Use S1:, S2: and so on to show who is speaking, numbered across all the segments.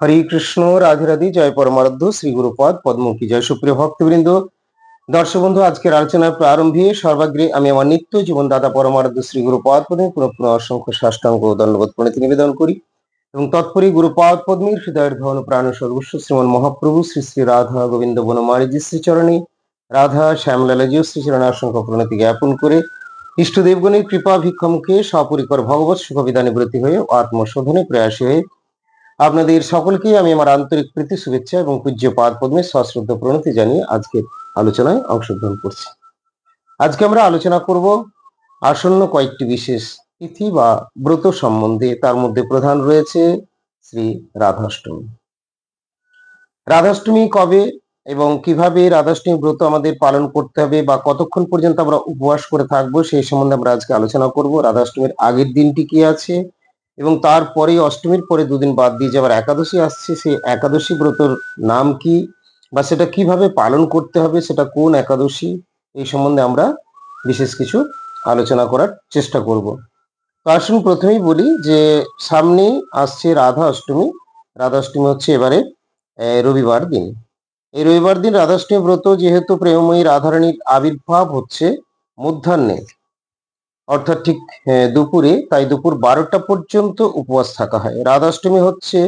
S1: হরে কৃষ্ণ, রাধে জয় পরমারাধ্য, শ্রী গুরুপদ, পদ্মমুখী, জয় সুপ্রিয় ভক্তবৃন্দ। দর্শক বন্ধু, আজকের আলোচনার প্রারম্ভে সর্বাগ্রে আমি আমার নিত্য জীবন দাদা পরমারাধ্য শ্রী গুরুপদ পদে পুনঃ পুনঃ অসংখ্য সাষ্টাঙ্গ দণ্ডবোধ প্রণীতি নিবেদন করি। এবং তৎপরই গুরুপদ পদ্মীর হৃদয়ের ধন প্রাণ সর্বস্ব শ্রীমন মহাপ্রভু শ্রী শ্রী রাধা গোবিন্দ বনমালীজি শ্রীচরণে রাধা শ্যামলালাজি ও শ্রীচরণে অসংখ্য প্রণতি জ্ঞাপন করে ইষ্টদেবগণের কৃপা ভিক্ষামুখে সপরিকর ভগবত সুখবিধানে ব্রতী হয়ে আত্মশোধনে প্রয়াসী হয়ে আপনাদের সকলকেই আমি আমার আন্তরিক প্রীতি, শুভেচ্ছা এবং পূজ্য পাদ পদ্মে সশ্রদ্ধ প্রণতি জানিয়ে আজকের আলোচনায় অংশগ্রহণ করছি। আজকে আমরা আলোচনা করব আসন্ন কয়েকটি বিশেষ তিথি বা ব্রত সম্বন্ধে। তার মধ্যে প্রধান রয়েছে শ্রী রাধাষ্টমী। রাধাষ্টমী কবে এবং কীভাবে রাধাষ্টমী ব্রত আমাদের পালন করতে হবে বা কতক্ষণ পর্যন্ত আমরা উপবাস করে থাকব সেই সম্বন্ধে আমরা আজকে আলোচনা করব। রাধাষ্টমীর আগের দিনটি কি আছে? এবং তারপরে অষ্টমীর পরে দুদিন বাদ দিয়ে যে আবার একাদশী আসছে, সেই একাদশী ব্রতর নাম কি বা সেটা কীভাবে পালন করতে হবে, সেটা কোন একাদশী, এই সম্বন্ধে আমরা বিশেষ কিছু আলোচনা করার চেষ্টা করব। তো আসুন প্রথমেই বলি যে সামনে আসছে রাধা অষ্টমী। রাধা অষ্টমী হচ্ছে এবারে রবিবার দিন। এই রবিবার দিন রাধাষ্টমী ব্রত যেহেতু প্রেমময়ী রাধারানীর আবির্ভাব হচ্ছে মধ্যাহ্নে। অর্থাৎ ঠিক দুপুরে, তাই দুপুর বারোটা পর্যন্ত উপবাস থাকা হয়। রাধাষ্টমী হচ্ছে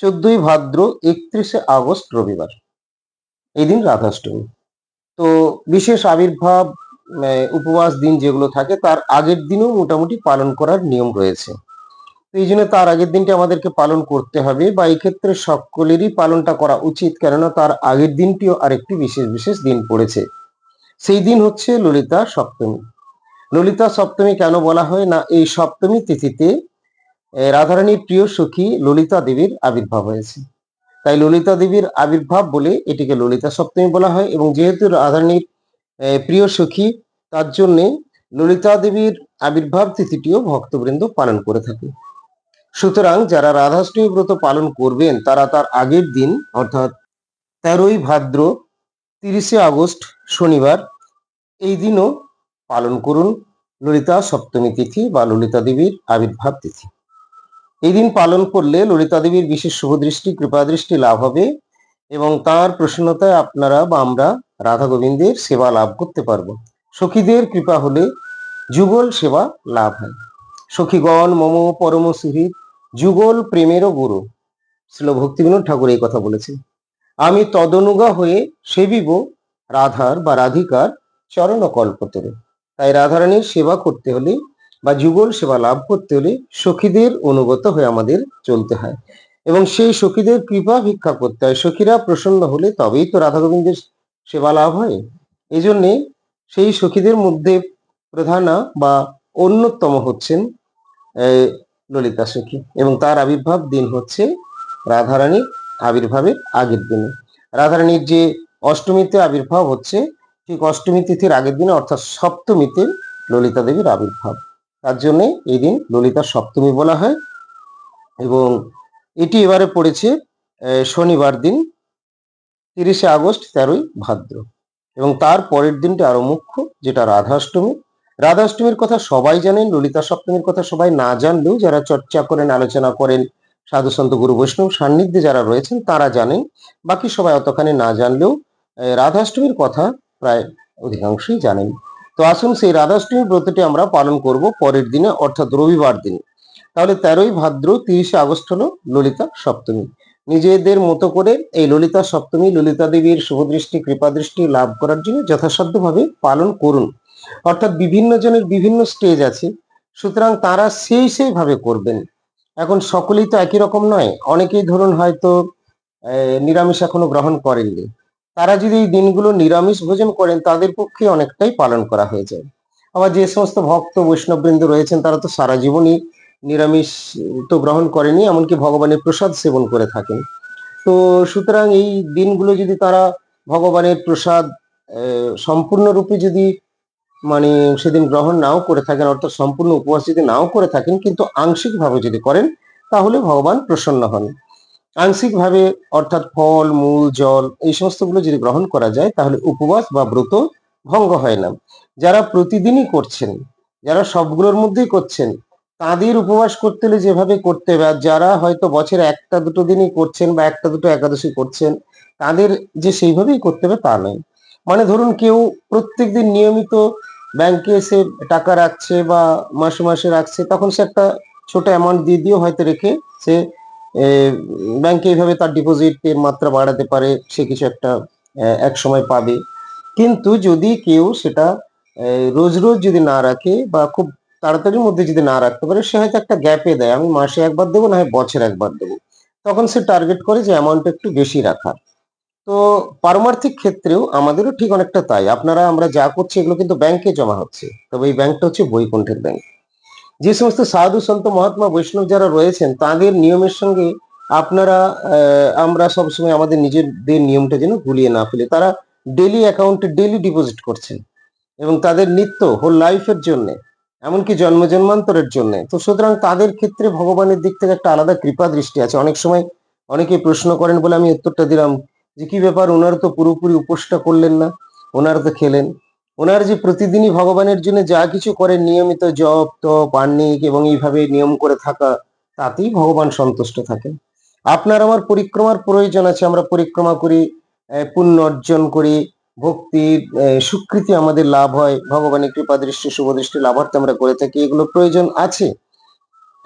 S1: চোদ্দই ভাদ্র একত্রিশে আগস্ট রবিবার এই দিন রাধাষ্টমী। তো বিশেষ আবির্ভাব উপবাস দিন যেগুলো থাকে, তার আগের দিনও মোটামুটি পালন করার নিয়ম রয়েছে। এই জন্য তার আগের দিনটি আমাদেরকে পালন করতে হবে বা এই ক্ষেত্রে সকলেরই পালনটা করা উচিত, কেননা তার আগের দিনটিও আরেকটি বিশেষ বিশেষ দিন পড়েছে। সেই দিন হচ্ছে ললিতা সপ্তমী। ললিতা সপ্তমী কেন বলা হয় না? এই সপ্তমী তিথিতে রাধারানীর প্রিয় সখী ললিতা দেবীর আবির্ভাব হয়েছে। তাই ললিতা দেবীর আবির্ভাব বলে এটিকে ললিতা সপ্তমী বলা হয় এবং যেহেতু রাধারানীর প্রিয় সখী, তার জন্যে ললিতা দেবীর আবির্ভাব তিথিটিও ভক্তবৃন্দ পালন করে থাকে। সুতরাং যারা রাধাষ্টমী ব্রত পালন করবেন, তারা তার আগের দিন, অর্থাৎ তেরোই ভাদ্র তিরিশে আগস্ট শনিবার, এই দিনও পালন করুন ললিতা সপ্তমী তিথি বা ললিতা দেবীর আবির্ভাব তিথি। এই দিন পালন করলে ললিতা দেবীর বিশেষ শুভদৃষ্টি কৃপাদৃষ্টি লাভ হবে এবং তার প্রসন্নতায় আপনারা বা আমরা রাধা গোবিন্দের সেবা লাভ করতে পারব। সখীদের কৃপা হলে যুগল সেবা লাভ হয়। সখীগণ, মম পরম সুহৃদ, যুগল প্রেমেরও গুরু। শ্রীল ভক্তিবিনোদ ঠাকুর এই কথা বলেছেন। আমি তদনুগা হয়ে সেবিব রাধার বা রাধিকার চরণ কল্পতরে তাই রাধারানীর সেবা করতে হলে বা যুগল সেবা লাভ করতে হলে সখীদের অনুগত হয়ে আমাদের চলতে হয়। এবং সেই সখীদের কৃপা ভিক্ষা করতে হয়। সখীরা প্রসন্ন হলে তবেই তো রাধা গোবিন্দের সেবা লাভ হয়। এই জন্যে সেই সখীদের মধ্যে প্রধানা বা অন্যতম হচ্ছেন ললিতা সখী। এবং তার আবির্ভাব দিন হচ্ছে রাধারানীর আবির্ভাবের আগের দিনে। রাধারানীর যে অষ্টমীতে আবির্ভাব হচ্ছে ঠিক অষ্টমী তিথির আগের দিনে অর্থাৎ সপ্তমীতে ললিতা দেবীর আবির্ভাব। তার জন্য এই দিন ললিতা সপ্তমী বলা হয় এবং এটি এবারে পড়েছে শনিবার দিন, তিরিশে আগস্ট, তেরোই ভাদ্র। এবং তার পরের দিনটি আরও মুখ্য, যেটা রাধাষ্টমী। রাধাষ্টমীর কথা সবাই জানেন, ললিতা সপ্তমীর কথা সবাই না জানলেও যারা চর্চা করেন, আলোচনা করেন, সাধু সন্ত গুরু বৈষ্ণব সান্নিধ্যে যারা রয়েছেন, তারা জানেন। বাকি সবাই অতখানি না জানলেও রাধাষ্টমীর কথা প্রায় অধিকাংশই জানেন। তো আসুন সেই রাধাষ্টমী ব্রতটি আমরা পালন করব পরের দিনে, অর্থাৎ রবিবার দিন। তাহলে তেরোই ভাদ্র তিরিশে আগস্ট হলো ললিতা সপ্তমী। নিজেদের মতো করে এই ললিতা সপ্তমী ললিতা দেবীর শুভদৃষ্টি, কৃপাদৃষ্টি লাভ করার জন্য যথাসাধ্যভাবে পালন করুন। অর্থাৎ বিভিন্ন জনের বিভিন্ন স্টেজ আছে, সুতরাং তারা সেই সেই ভাবে করবেন। এখন সকলেই তো একই রকম নয়, অনেকেই ধরুন হয়তো নিরামিষ এখনও গ্রহণ করেননি। তারা যদি এই দিনগুলো নিরামিষ ভোজন করেন, তাদের পক্ষে অনেকটাই পালন করা হয়ে যায়। আবার যে সমস্ত ভক্ত বৈষ্ণববৃন্দ রয়েছেন, তারা তো সারা জীবনই নিরামিষ তো গ্রহণ করেনি, এমনকি ভগবানের প্রসাদ সেবন করে থাকেন। তো সুতরাং এই দিনগুলো যদি তারা ভগবানের প্রসাদ সম্পূর্ণরূপে যদি মানে সেদিন গ্রহণ নাও করে থাকেন, অর্থাৎ সম্পূর্ণ উপবাস যদি নাও করে থাকেন, কিন্তু আংশিকভাবে যদি করেন, তাহলে ভগবান প্রসন্ন হন। আংশিকভাবে অর্থাৎ ফল, মূল, জল এই সমস্তগুলো যদি গ্রহণ করা যায়, তাহলে উপবাস বা ব্রত ভঙ্গ হয় না। যারা প্রতিদিনই করছেন, যারা সবগুলোর মধ্যেই করছেন, তাদের উপবাস করতে হলে যেভাবে করতে হবে যারা হয়তো বছরে একটা দুটো দিনই করছেন বা একটা দুটো একাদশী করছেন, তাদের যে সেইভাবেই করতে হবে তা নয়। মানে ধরুন কেউ প্রত্যেকদিন নিয়মিত ব্যাংকে এসে টাকা রাখছে বা মাসে মাসে রাখছে, তখন সে একটা ছোট অ্যামাউন্ট দিয়ে দিয়েও হয়তো রেখে সে ব্যাংকে এইভাবে তার ডিপোজিটের মাত্রা বাড়াতে পারে, সে কিছু একটা এক সময় পাবে। কিন্তু যদি কেউ সেটা রোজ রোজ যদি না রাখে বা খুব তাড়াতাড়ির মধ্যে যদি না রাখতে পারে, সে হয়তো একটা গ্যাপে দেয়। আমি মাসে একবার দেবো, না হয় বছরে একবার দেবো। তখন সে টার্গেট করে যে অ্যামাউন্ট একটু বেশি রাখার। তো পারমার্থিক ক্ষেত্রেও আমাদেরও ঠিক অনেকটা তাই। আপনারা, আমরা যা করছি, এগুলো কিন্তু ব্যাংকে জমা হচ্ছে। তবে এই ব্যাংকটা হচ্ছে বৈকুণ্ঠের ব্যাংক যে সমস্ত সাধু সন্ত মহাত্মা বৈষ্ণব যারা রয়েছেন, তাদের নিয়মের সঙ্গে আপনারা আমরা সবসময় আমাদের নিজেদের নিয়মটা যেন গুলিয়ে না ফেলে। তারা ডেলি অ্যাকাউন্টে ডেলি ডিপোজিট করছেন এবং তাদের নিত্য হোল লাইফের জন্য, এমনকি জন্ম জন্মান্তরের জন্য। তো সুতরাং তাদের ক্ষেত্রে ভগবানের দিক থেকে একটা আলাদা কৃপা দৃষ্টি আছে। অনেক সময় অনেকে প্রশ্ন করেন বলে আমি উত্তরটা দিলাম যে, কি ব্যাপার? ওনার তো পুরোপুরি উপোসটা করলেন না ওনার তো খেলেন। ওনার যে প্রতিদিনই ভগবানের জন্য যা কিছু করেন, নিয়মিত জপ, তপ, আহ্নিক এবং এইভাবে নিয়ম করে থাকা, তাতেই ভগবান সন্তুষ্ট থাকেন। আপনার আমার পরিক্রমার প্রয়োজন আছে, আমরা পরিক্রমা করি পুণ্য অর্জন করি, ভক্তির স্বীকৃতি আমাদের লাভ হয়, ভগবানের কৃপা, দৃষ্টি শুভ দৃষ্টি লাভার্থে আমরা করে থাকি, এগুলো প্রয়োজন আছে।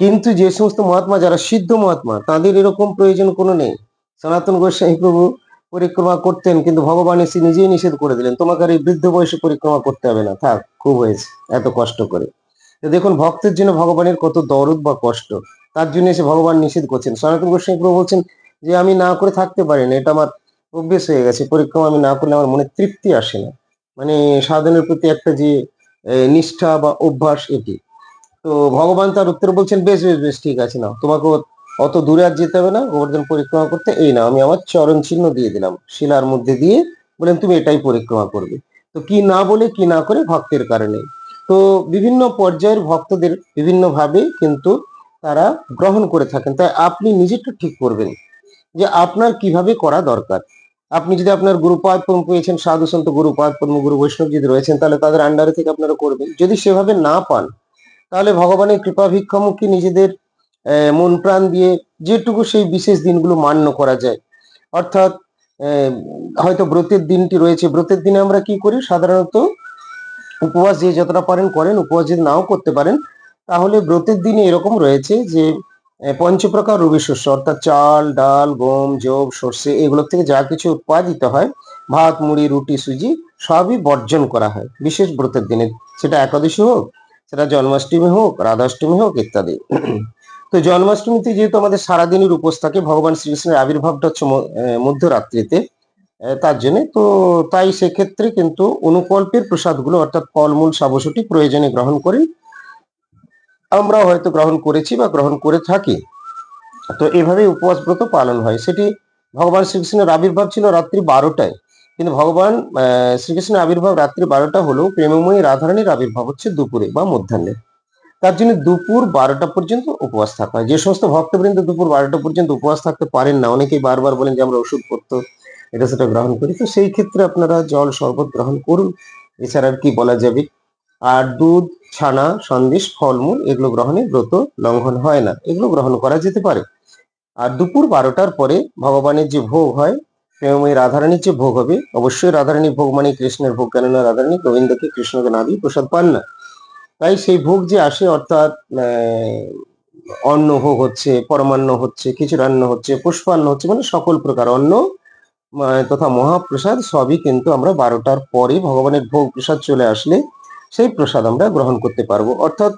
S1: কিন্তু যে সমস্ত মহাত্মা, যারা সিদ্ধ মহাত্মা, তাদের এরকম প্রয়োজন কোনো নেই। সনাতন গোস্বামী প্রভু পরিক্রমা করতেন, কিন্তু ভগবান এসে নিজেই নিষেধ করে দিলেন, তোমাকে আর এই বৃদ্ধ বয়সে পরিক্রমা করতে হবে না, থাক, খুব হয়েছে, এত কষ্ট করে। দেখুন, ভক্তের জন্য ভগবানের কত দরদ বা কষ্ট, তার জন্য এসে ভগবান নিষেধ করছেন। সনাতন গোস্বামী প্রভু বলছেন যে, আমি না করে থাকতে পারি না, এটা আমার অভ্যেস হয়ে গেছে, পরিক্রমা আমি না করলে আমার মনে তৃপ্তি আসে না। মানে সাধনের প্রতি একটা যে নিষ্ঠা বা অভ্যাস এটি। তো ভগবান তার উত্তর বলছেন, বেশ বেশ বেশ, ঠিক আছে না তোমাকে অত দূরে আর যেতে হবে না, গোবর্ধন পরিক্রমা করতে। এই না আমি আমার চরণ চিহ্ন দিয়ে দিলাম। শিলার মধ্যে দিয়ে বলেন তুমি এটাই পরিক্রমা করবে। তো কি না বলে, কি না করে ভক্তের কারণে। তো বিভিন্ন পর্যায়ের ভক্তদের বিভিন্ন ভাবে কিন্তু তারা গ্রহণ করে থাকেন। তাই আপনি নিজেরটা ঠিক করবেন যে আপনার কীভাবে করা দরকার। আপনি যদি আপনার গুরুপাদ পদ্ম পেয়েছেন, সাধু সন্ত গুরুপাদ পদ্ম গুরু বৈষ্ণব যদি রয়েছেন, তাহলে তাদের আন্ডারে থেকে আপনারা করবেন। যদি সেভাবে না পান, তাহলে ভগবানের কৃপা ভিক্ষামুখী নিজেদের মন প্রাণ দিয়ে যেটুকু সেই বিশেষ দিনগুলো মান্য করা যায়। অর্থাৎ হয়তো ব্রতের দিনটি রয়েছে। ব্রতের দিনে আমরা কি করি? সাধারণত উপবাস যে যতটা পারেন করেন, উপবাস যদি নাও করতে পারেন, তাহলে ব্রতের দিনে এরকম রয়েছে যে পঞ্চপ্রকার রবি শস্য, অর্থাৎ চাল, ডাল, গম জব সর্ষে এগুলোর থেকে যা কিছু উৎপাদিত হয়, ভাত, মুড়ি, রুটি, সুজি, সবই বর্জন করা হয়। বিশেষ ব্রতের দিনে। সেটা একাদশী হোক, সেটা জন্মাষ্টমী হোক, রাধাষ্টমী হোক, ইত্যাদি। তো জন্মাষ্টমীতে যেহেতু আমাদের সারাদিনের উপোস থাকে ভগবান শ্রীকৃষ্ণের আবির্ভাবটা হচ্ছে মধ্যরাত্রিতে তার জন্য, তো তাই সেক্ষেত্রে কিন্তু অনুকল্পের প্রসাদগুলো অর্থাৎ ফলমূল সাবসটি প্রয়োজনে গ্রহণ করি। আমরাও হয়তো গ্রহণ করেছি বা গ্রহণ করে থাকি। তো এভাবে উপবাস ব্রত পালন হয়। সেটি ভগবান শ্রীকৃষ্ণের আবির্ভাব ছিল রাত্রি বারোটায়। কিন্তু ভগবান শ্রীকৃষ্ণের আবির্ভাব রাত্রি বারোটা হলেও প্রেমময়ী রাধারানীর আবির্ভাব হচ্ছে দুপুরে বা মধ্যাহ্নে। তার জন্য দুপুর বারোটা পর্যন্ত উপবাস থাকা হয়। যে সমস্ত ভক্তবৃন্দ দুপুর বারোটা পর্যন্ত উপবাস থাকতে পারেন না, অনেকেই বারবার বলেন যে আমরা ওষুধ পত্র এটা সেটা গ্রহণ করি। তো সেই ক্ষেত্রে আপনারা জল শরবত গ্রহণ করুন। এছাড়া আর কি বলা যাবে? আর দুধ, ছানা, সন্দেশ, ফলমূল, এগুলো গ্রহণে ব্রত লঙ্ঘন হয় না। এগুলো গ্রহণ করা যেতে পারে। আর দুপুর বারোটার পরে ভগবানের যে ভোগ হয়, প্রেমময়ী রাধারানীর যে ভোগ হবে, অবশ্যই রাধারানী ভোগ মানে কৃষ্ণের ভোগ। কেননা রাধারানী গোবিন্দকে কৃষ্ণকে না দিয়ে প্রসাদ পান না। তাই সেই ভোগ যে আসে অর্থাৎ অন্ন ভোগ হচ্ছে, পরমান্ন হচ্ছে খিচুড়ান্ন হচ্ছে, পুষ্পান্ন হচ্ছে মানে সকল প্রকার অন্ন তথা মহাপ্রসাদ সবই কিন্তু আমরা বারোটার পরে ভগবানের ভোগ প্রসাদ চলে আসলে সেই প্রসাদ আমরা গ্রহণ করতে পারব। অর্থাৎ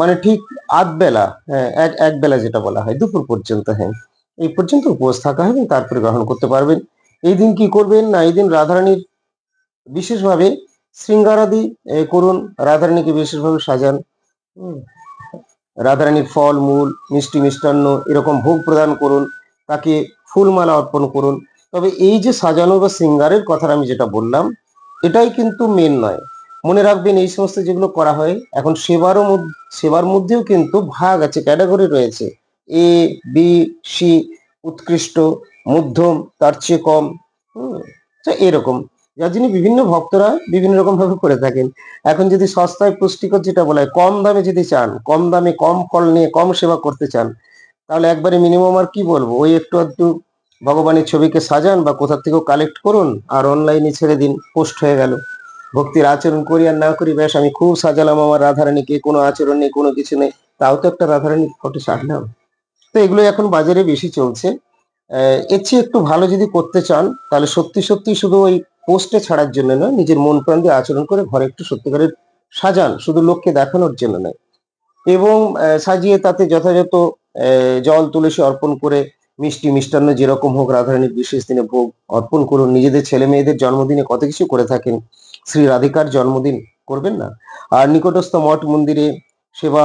S1: মানে ঠিক আধ বেলা হ্যাঁ এক এক বেলা যেটা বলা হয়, দুপুর পর্যন্ত হ্যাঁ এই পর্যন্ত উপোস থাকা হয় তারপরে গ্রহণ করতে পারবেন। এই দিন কি করবেন না? এই দিন রাধারানীর বিশেষভাবে শৃঙ্গারাদি করুন, রাধারানীকে বিশেষভাবে সাজান। রাধারানীর ফল, মূল, মিষ্টি, মিষ্টান্ন এরকম ভোগ প্রদান করুন, তাকে ফুলমালা অর্পণ করুন। তবে এই যে সাজানো বা শৃঙ্গারের কথাটা আমি যেটা বললাম, এটাই কিন্তু মেন নয়। মনে রাখবেন, এই সমস্ত যেগুলো করা হয়, এখন সেবারও সেবার মধ্যেও কিন্তু ভাগ আছে ক্যাটাগরি রয়েছে। এ, বি, সি, উৎকৃষ্ট, মধ্যম, তার চেয়ে কম। হুম। এরকম। যার জন্য বিভিন্ন ভক্তরা বিভিন্ন রকম ভাবে করে থাকেন। এখন যদি সস্তায় পুষ্টিকর যেটা বলা হয়, কম দামে যদি চান, কম দামে কম ফল নিয়ে কম সেবা করতে চান, তাহলে একবারে মিনিমাম আর কি বলব? ওই একটু একটু ভগবানের ছবিকে সাজান বা কোথা থেকেও কালেক্ট করুন আর অনলাইনে ছেড়ে দিন পোস্ট হয়ে গেল। ভক্তির আচরণ করি আর না করি, ব্যাস আমি খুব সাজালাম আমার রাধারানীকে কোনো আচরণ নেই, কোনো কিছু নেই, তাও তো একটা রাধারানীর ফটো ছাড়লাম তো এগুলো এখন বাজারে বেশি চলছে। এর চেয়ে একটু ভালো যদি করতে চান, তাহলে সত্যি সত্যি শুধু ওই পোস্টে ছাড়ার জন্য নয়, নিজের মন প্রাণ দিয়ে আচরণ করে ঘরে একটু সত্যিকারের সাজান, শুধু লোককে দেখানোর জন্য নয়। এবং সাজিয়ে তাতে যথাযথ জল তুলসী অর্পণ করে মিষ্টি মিষ্টান্ন যেরকম হোক, রাধারানীর বিশেষ দিনে ভোগ অর্পণ করুন। নিজেদের ছেলে মেয়েদের জন্মদিনে কত কিছু করে থাকেন। শ্রী রাধিকার জন্মদিন করবেন না। আর নিকটস্থ মঠ মন্দিরে সেবা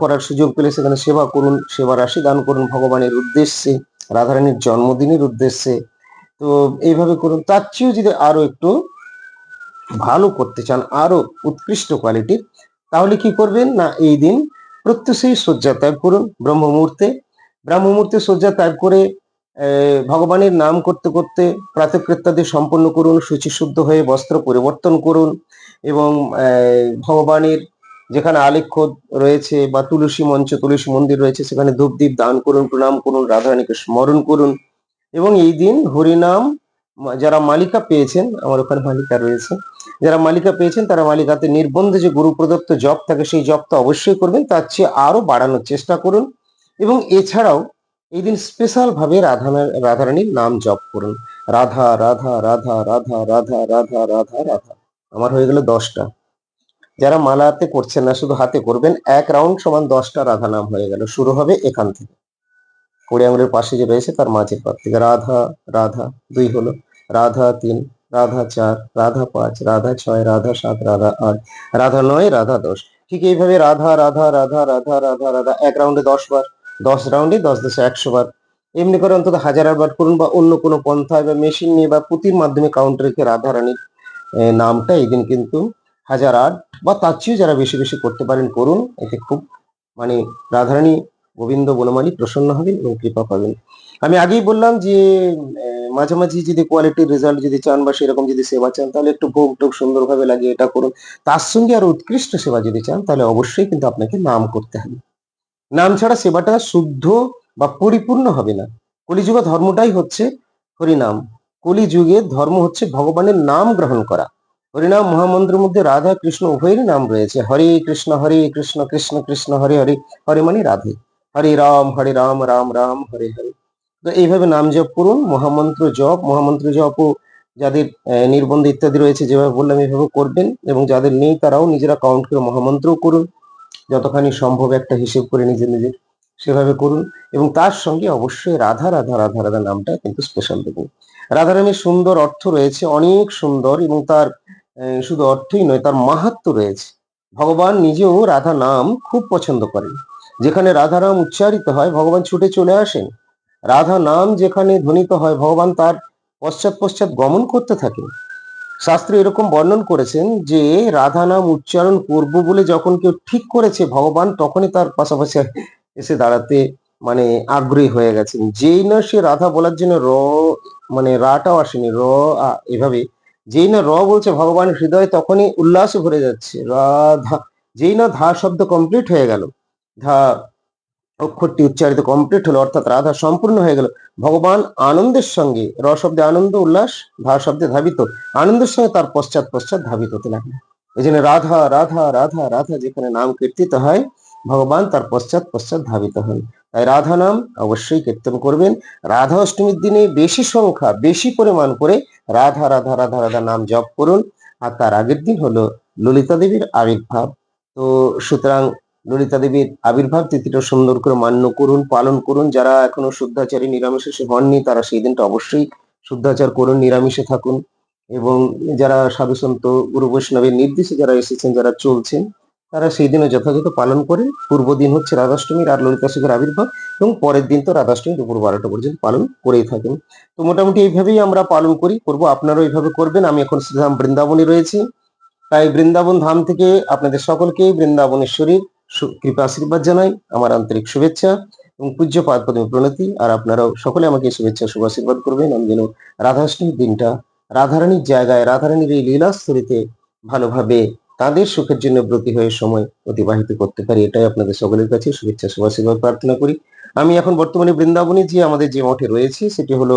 S1: করার সুযোগ পেলে সেখানে সেবা করুন, সেবা রাশি দান করুন। ভগবানের উদ্দেশ্যে, রাধারানীর জন্মদিনের উদ্দেশ্যে তো এইভাবে করুন। তার চেয়েও যদি আরও একটু ভালো করতে চান, আরও উৎকৃষ্ট কোয়ালিটির তাহলে কি করবেন না, এই দিন প্রত্যুষেই শয্যা ত্যাগ করুন ব্রহ্ম মুহূর্তে ব্রহ্ম মুহূর্তে শয্যা ত্যাগ করে ভগবানের নাম করতে করতে প্রাতকৃত্যাদি সম্পন্ন করুন শুচিশুদ্ধ হয়ে বস্ত্র পরিবর্তন করুন এবং ভগবানের যেখানে আলেখ্য রয়েছে বা তুলসী মঞ্চ, তুলসী মন্দির রয়েছে, সেখানে ধূপদীপ দান করুন, প্রণাম করুন, রাধারানীকে স্মরণ করুন। এবং এই দিন হরিনাম যারা মালিকা পেয়েছেন, আমার ওখানে মালিকা রয়েছে, যারা মালিকা পেয়েছেন তারা মালিকাতে নির্বন্ধে যে গুরু প্রদত্ত জপ থাকে, সেই জপটা অবশ্যই করবেন, তার চেয়ে আরও বাড়ানোর চেষ্টা করুন এবং এছাড়াও এই দিন স্পেশাল ভাবে রাধা রাধারানীর নাম জপ করুন। রাধা রাধা রাধা রাধা রাধা রাধা রাধা রাধা। আমার হয়ে গেল দশটা। যারা মালা হাতে করছেন না, শুধু হাতে করবেন, এক রাউন্ড সমান দশটা রাধা নাম হয়ে গেল। শুরু হবে এখান থেকে। কুড়ি আঙুলের পাশে যে রয়েছে তার মাঝের পার থেকে রাধা রাধা, দুই হলো। রাধা তিন, রাধা চার, রাধা পাঁচ, রাধা ছয়, রাধা সাত, রাধা আট, রাধা নয়, রাধা দশ। ঠিক এইভাবে রাধা রাধা রাধা রাধা রাধা রাধা এক রাউন্ডে দশ বার, দশ রাউন্ডে দশ দশে একশো বার। এমনি করে অন্তত হাজার বার করুন বা অন্য কোনো পন্থায় বা মেশিন নিয়ে বা পুঁতির মাধ্যমে কাউন্ট রেখে রাধা রানীর নামটা এই দিন কিন্তু হাজার আট বা তার চেয়েও যারা বেশি বেশি করতে পারেন করুন। এতে খুব মানে রাধারানী গোবিন্দ বনমালী প্রসন্ন হবেন এবং কৃপা পাবেন। আমি আগেই বললাম যে মাঝামাঝি যদি কোয়ালিটির রেজাল্ট যদি চান বা সেরকম যদি সেবা চান, তাহলে একটু ভোগ টোগ সুন্দরভাবে লাগিয়ে এটা করুন। তার সঙ্গে আর উৎকৃষ্ট সেবা যদি চান, তাহলে অবশ্যই কিন্তু আপনাকে নাম করতে হবে। নাম ছাড়া সেবাটা শুদ্ধ বা পরিপূর্ণ হবে না। কলিযুগে ধর্মটাই হচ্ছে হরিনাম। কলিযুগে ধর্ম হচ্ছে ভগবানের নাম গ্রহণ করা। হরিনাম মহামন্ত্রের মধ্যে রাধা, কৃষ্ণ উভয়েরই নাম রয়েছে। হরে কৃষ্ণ হরে কৃষ্ণ কৃষ্ণ কৃষ্ণ, হরে হরে হরে মানে রাধে। হরে রাম হরে রাম রাম রাম, হরে হরে। তো এইভাবে নাম জপ করুন, মহামন্ত্র জপ, মহামন্ত্র জপও যাদের নির্বন্ধ ইত্যাদি রয়েছে, যেভাবে বললাম এইভাবে করবেন, এবং যাদের নেই তারাও নিজেরা কাউন্ট করে মহামন্ত্রও করুন, যতখানি সম্ভব একটা হিসেব করে নিজে নিজের সেভাবে করুন, এবং তার সঙ্গে অবশ্যই রাধা রাধা রাধা রাধা নামটা কিন্তু স্পেশাল দেবেন। রাধারানীর সুন্দর অর্থ রয়েছে অনেক সুন্দর, এবং তার শুধু অর্থই নয়, তার মাহাত্ম রয়েছে। ভগবান নিজেও রাধা নাম খুব পছন্দ করেন। যেখানে রাধা নাম উচ্চারিত হয়, ভগবান ছুটে চলে আসেন। রাধা নাম যেখানে ধ্বনিত হয়, ভগবান তার পশ্চাৎ পশ্চাৎ গমন করতে থাকেন। শাস্ত্রে এরকম বর্ণন করেছেন যে, রাধা নাম উচ্চারণ করব বলে যখন কেউ ঠিক করেছে ভগবান, তখনই তার পাশাপাশি এসে দাঁড়াতে মানে আগ্রহী হয়ে গেছেন। যেই না সে রাধা বলার জন্য র মানে রাটাও আসেনি, র এভাবে। যেই না র বলছে ভগবান হৃদয়, তখনই উল্লাসে ভরে যাচ্ছে। রাধা, যেই না ধা শব্দ কমপ্লিট হয়ে গেল। ধা অক্ষরটি উচ্চারিত কমপ্লিট হলো, অর্থাৎ রাধা সম্পূর্ণ হয়ে গেল। ভগবান আনন্দের সঙ্গে, র শব্দে আনন্দ, উল্লাস ধা শব্দে ধাবিত, আনন্দের সঙ্গে তার পশ্চাৎ পশ্চাৎ ধাবিত হতে লাগল। এই জন্য রাধা রাধা রাধা রাধা যেখানে নাম কীর্তিত হয়, ভগবান তার পশ্চাৎ পশ্চাৎ ধাবিত হন। তাই রাধা নাম অবশ্যই কীর্তন করবেন। রাধা অষ্টমীর দিনে বেশি সংখ্যা, বেশি পরিমাণ করে রাধা রাধা রাধা রাধা নাম জপ করুন। আর তার আগের দিন হলো ললিতা দেবীর আবির্ভাব। তো সুতরাং ললিতা দেবীর আবির্ভাব তিথিটা সুন্দর করে মান্য করুন, পালন করুন। যারা এখনও শুদ্ধাচারী নিরামিষে হননি, তারা সেই দিনটা অবশ্যই শুদ্ধাচার করুন, নিরামিষে থাকুন। এবং যারা সাধুসন্ত গুরু বৈষ্ণবের নির্দেশে যারা এসেছেন, যারা চলছেন, তারা সেই দিনে যথাযথ পালন করে। পূর্ব দিন হচ্ছে রাধাষ্টমীর আর ললিতা শিখের আবির্ভাব এবং পরের দিন তো রাধাষ্টমী দুপুর বারোটা পর্যন্ত পালন করেই থাকেন। তো মোটামুটি এইভাবেই আমরা পালন করি, করব, আপনারাও এইভাবে করবেন। আমি এখন শ্রীধাম বৃন্দাবনে রয়েছি। তাই বৃন্দাবন ধাম থেকে আপনাদের সকলকে বৃন্দাবনেশ্বরীর কৃপা আশীর্বাদ জানাই, আমার আন্তরিক শুভেচ্ছা এবং পূজ্য পাদ পদ্মে প্রণতি, আর আপনারাও সকলে আমাকে শুভেচ্ছা, শুভ আশীর্বাদ করবেন। আমি যেন রাধাষ্টমীর দিনটা রাধারানীর জায়গায়, রাধারানীর এই লীলাস্থলীতে ভালোভাবে তাদের সুখের জন্য ব্রতী হয়ে সময় অতিবাহিত করতে পারি, এটাই আপনাদের সকলের কাছে শুভেচ্ছা শুভাশীর্বাদ প্রার্থনা করি। আমি এখন বর্তমানে বৃন্দাবনে যে আমাদের যে মঠে রয়েছে, সেটি হলো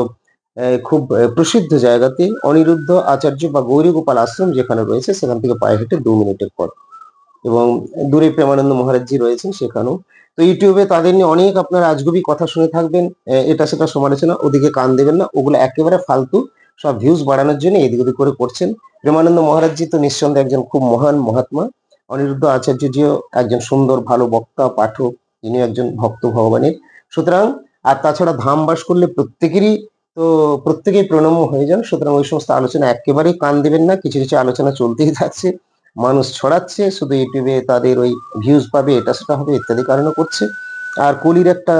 S1: খুব প্রসিদ্ধ জায়গাতে অনিরুদ্ধ আচার্য বা গৌরী গোপাল আশ্রম যেখানে রয়েছে, সেখান থেকে পায়ে হেঁটে দু মিনিটের পর এবং দূরে প্রেমানন্দ মহারাজজি রয়েছেন সেখানেও। তো ইউটিউবে তাদের নিয়ে অনেক আপনার আজগুবি কথা শুনে থাকবেন এটা সেটা সমালোচনা, ওদিকে কান দেবেন না, ওগুলো একেবারে ফালতু, সব ভিউজ বাড়ানোর জন্য এদিক ওদিক করে করছেন। প্রেমানন্দ মহারাজজি তো নিঃসন্দেহে একজন খুব মহান মহাত্মা, অনিরুদ্ধ আচার্যজিও একজন সুন্দর, ভালো বক্তা, পাঠক তিনি একজন ভক্ত ভগবানের। সুতরাং, আর তাছাড়া ধাম বাস করলে প্রত্যেকেরই তো প্রত্যেকেই প্রণম্য হয়ে যান, সুতরাং ওই সমস্ত আলোচনা একেবারেই কান দেবেন না, কিছু কিছু আলোচনা চলতেই থাকছে। মানুষ ছড়াচ্ছে, শুধু ইউটিউবে তাদের ওই ভিউজ পাবে, এটা সেটা হবে ইত্যাদি কারণে করছে। আর কুলির একটা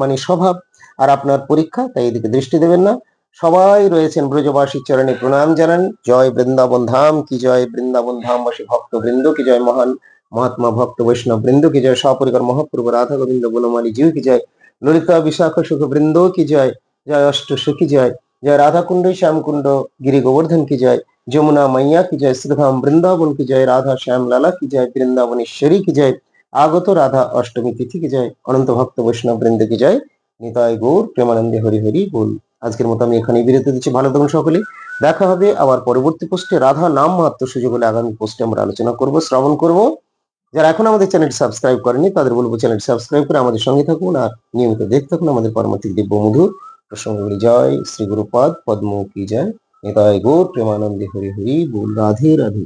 S1: মানে স্বভাব আর আপনার পরীক্ষা, তাই এদিকে দৃষ্টি দেবেন না। সবাই রয়েছেন ব্রজবাসীর চরণে প্রণাম জানান। জয় বৃন্দাবন ধাম, কি জয় বৃন্দাবন ধাম ধামবাসী ভক্ত বৃন্দ কি জয় মহান মহাত্মা ভক্ত বৈষ্ণব বৃন্দ কি জয় সপরিকর মহাপ্রভু রাধা গোবিন্দ বনমালী জিউ, কি জয় ললিতা, বিশাখ সুখ বৃন্দ কি জয় জয় অষ্ট সুখী জয় জয় রাধাকুণ্ড শ্যামকুণ্ড গিরি গোবর্ধন কি জয় যমুনা মাইয়া কি জয় শ্রীধাম বৃন্দাবন কি জয় রাধা শ্যাম লালা কি জয় বৃন্দাবনেশ্বরী কি জয় আগত রাধা অষ্টমী তিথি কি জয় অনন্ত ভক্ত বৈষ্ণব বৃন্দ কি জয় নিতাই গৌর, প্রেমানন্দে হরি হরি বল। আজকের মতো আমি এখানে বিরতি দিচ্ছি। ভালো থাকুন সকলে। দেখা হবে আবার পরবর্তী পোস্টে। রাধা নাম মাত্র সুযোগ হলে আগামী পোস্টে আমরা আলোচনা করব, শ্রবণ করব। যারা এখন আমাদের চ্যানেলটি সাবস্ক্রাইব করেনি তাদের বলব চ্যানেলটি সাবস্ক্রাইব করে আমাদের সঙ্গে থাকুন আর নিয়মিত দেখতে থাকুন আমাদের পরমাত্মিক দিব্য মধুর প্রসঙ্গগুলি জয় শ্রী গুরুপাদ পদ্ম কি জয় নিতাই গৌর প্রেমানন্দে হরি হরি বল রাধে রাধে